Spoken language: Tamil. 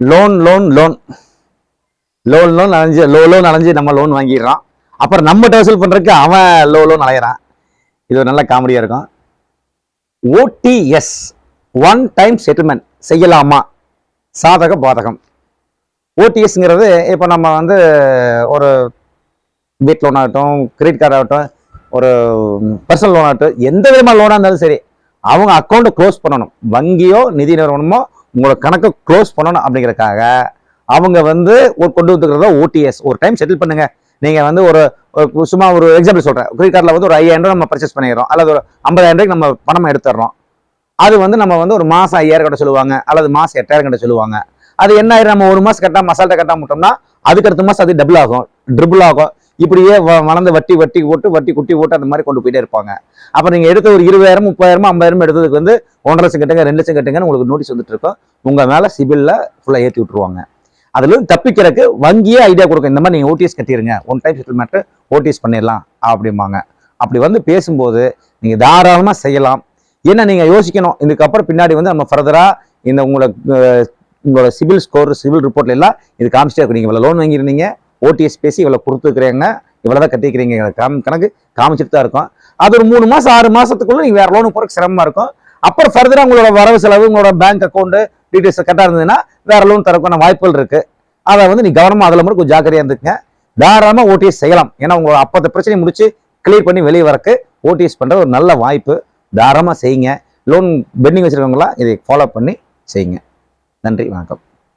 Loan loan loan loan loan அலைஞ்சு லோ லோன் அலைஞ்சு நம்ம லோன் வாங்கிடுறோம். அப்புறம் நம்ம டேசல் பண்ணுறதுக்கு அவன் லோ லோன் அலையிறான். இது ஒரு நல்ல காமெடியாக இருக்கும். ஓடிஎஸ் ஒன் டைம் செட்டில்மெண்ட் செய்யலாமா? சாதக பாதகம். ஓடிஎஸ்ங்கிறது இப்போ நம்ம வந்து ஒரு வீட் லோன் ஆகட்டும் கிரெடிட் கார்டு ஆகட்டும் ஒரு பர்சனல் லோன் ஆகட்டும் எந்த விதமான லோனாக இருந்தாலும் சரி அவங்க அக்கௌண்ட்டை க்ளோஸ் பண்ணணும். வங்கியோ நிதி நிறுவனமோ உங்களோட கணக்கை க்ளோஸ் பண்ணணும் அப்படிங்கிறக்காக அவங்க வந்து ஒரு கொண்டு வந்துக்கிறதா ஓடிஎஸ் ஒரு டைம் செட்டில் பண்ணுங்க. நீங்கள் வந்து ஒரு சும்மா ஒரு எக்ஸாம்பிள் சொல்கிறேன் கிரெடிட் கார்டில் வந்து ஒரு ஐயாயிரம் ரூபாய் நம்ம பர்ச்சேஸ் பண்ணிடுறோம். அல்லது ஒரு ஐம்பதாயிரம் ரூபாய்க்கு நம்ம பணம் எடுத்துடுறோம். அது வந்து நம்ம வந்து ஒரு மாதம் ஐயாயிரம் கட்ட சொல்லுவாங்க. அல்லது மாதம் எட்டாயிரம் கட்ட சொல்லுவாங்க. அது என்ன ஆயிரம்? நம்ம ஒரு மாதம் கட்டா மசால்ட்டை கட்டா விட்டோம்னா அதுக்கு அடுத்த மாசம் அது டபுள் ஆகும். ட்ரிபிள் ஆகும். இப்படியே வ- வளர்ந்து வட்டி வட்டி போட்டு வட்டி குட்டி போட்டு அந்த மாதிரி கொண்டு போயிட்டே இருப்பாங்க. அப்போ நீங்கள் எடுத்த ஒரு இருபதாயிரம் முப்பதாயிரம் ஐம்பதாயிரம் எடுத்ததுக்கு வந்து ஒன்றரை லட்சம் கட்டுங்க ரெண்டு லட்சம் கட்டுங்கன்னு உங்களுக்கு நோட்டீஸ் வந்துட்டு உங்கள் மேலே சிபிலில் ஃபுல்லாக ஏற்றி விட்டுருவாங்க. அதில் தப்பிக்கிறதுக்கு வங்கியே ஐடியா கொடுக்கும். இந்த மாதிரி நீங்கள் ஓடிஎஸ் கட்டிடுங்க ஒன் டைம் செட்டில்மெண்ட் ஓடிஎஸ் பண்ணிடலாம் அப்படிம்பாங்க. அப்படி வந்து பேசும்போது நீங்கள் தாராளமாக செய்யலாம். ஏன்னா நீங்கள் யோசிக்கணும்? இதுக்கப்புறம் பின்னாடி வந்து நம்ம ஃபர்தராக இந்த உங்களோட உங்களோட சிபில் ஸ்கோர் சிவில் ரிப்போர்ட்ல எல்லாம் இது காமிச்சிட்டே இருக்கும். நீங்கள் இவ்வளோ லோன் வாங்கியிருந்தீங்க. ஓடிஎஸ் பேசி இவ்வளவு இவ்வளோ தான் கட்டிக்கிறீங்க காமி கணக்கு காமிச்சிட்டு தான் இருக்கும். அது ஒரு மூணு மாதம் ஆறு மாதத்துக்குள்ளே நீங்கள் வேறு லோனு போகிறக்கு சிரமமாக இருக்கும். அப்புறம் ஃபர்தராக உங்களோட வரவு செலவு உங்களோட பேங்க் அக்கௌண்ட்டு டீட்டெயில்ஸ் கரெக்டாக இருந்ததுன்னா வேறு லோன் தரக்கான வாய்ப்புகள் இருக்குது அதை வந்து நீ கவனமாக அதில் மட்டும் கொஞ்சம் ஜாக்கிரதையாக இருந்துக்குங்க. தாராளமாக ஓடிஎஸ் செய்யலாம். ஏன்னா உங்களோட அப்பத்த பிரச்சனையை முடிச்சு கிளியர் பண்ணி வெளியே வரக்கு ஓடிஎஸ் பண்ணுற ஒரு நல்ல வாய்ப்பு. தாராளமாக செய்யுங்க. லோன் பெண்டிங் வச்சுருக்கவங்களா இதை ஃபாலோ பண்ணி செய்யுங்க. நன்றி வணக்கம்.